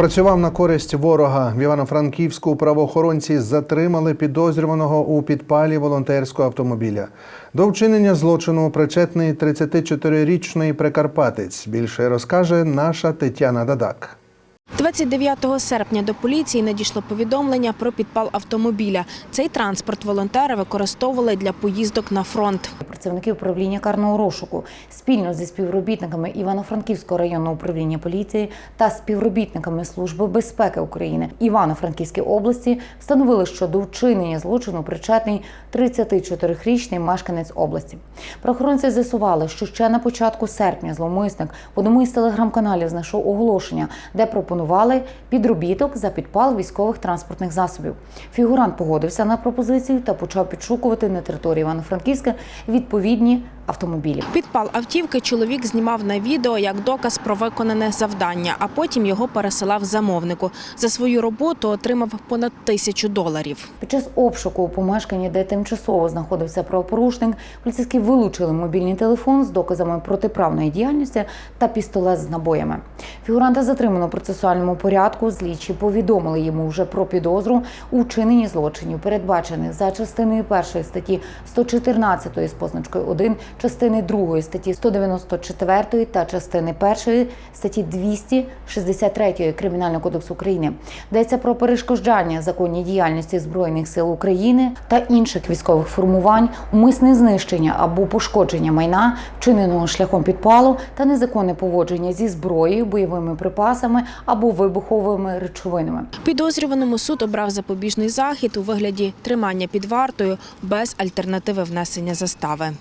Працював на користь ворога. В Івано-Франківську правоохоронці затримали підозрюваного у підпалі волонтерського автомобіля. До вчинення злочину причетний 34-річний прикарпатець. Більше розкаже наша Тетяна Дадак. 29 серпня до поліції надійшло повідомлення про підпал автомобіля. Цей транспорт волонтери використовували для поїздок на фронт. Працівники управління карного розшуку спільно зі співробітниками Івано-Франківського районного управління поліції та співробітниками Служби безпеки України Івано-Франківської області встановили, що до вчинення злочину причетний 34-річний мешканець області. Правоохоронці з'ясували, що ще на початку серпня зловмисник в одному із телеграм-каналів знайшов оголошення, де пропонували підробіток за підпал військових транспортних засобів. Фігурант погодився на пропозицію та почав підшукувати на території Івано-Франківська відповідні автомобілі. Підпал автівки чоловік знімав на відео як доказ про виконане завдання, а потім його пересилав замовнику. За свою роботу отримав понад тисячу доларів. Під час обшуку у помешканні, де тимчасово знаходився правопорушник, поліцейські вилучили мобільний телефон з доказами протиправної діяльності та пістолет з набоями. Фігуранта затримано в процесуальному порядку. Злічі повідомили йому вже про підозру у вчиненні злочинів, передбачених за частиною першої статті 114 з позначкою 1, частини 2 статті 194 та частини 1 статті 263 Кримінального кодексу України. Йдеться про перешкоджання законній діяльності збройних сил України та інших військових формувань, умисне знищення або пошкодження майна, вчиненого шляхом підпалу та незаконне поводження зі зброєю, бойовими припасами або вибуховими речовинами. Підозрюваному суд обрав запобіжний захід у вигляді тримання під вартою без альтернативи внесення застави.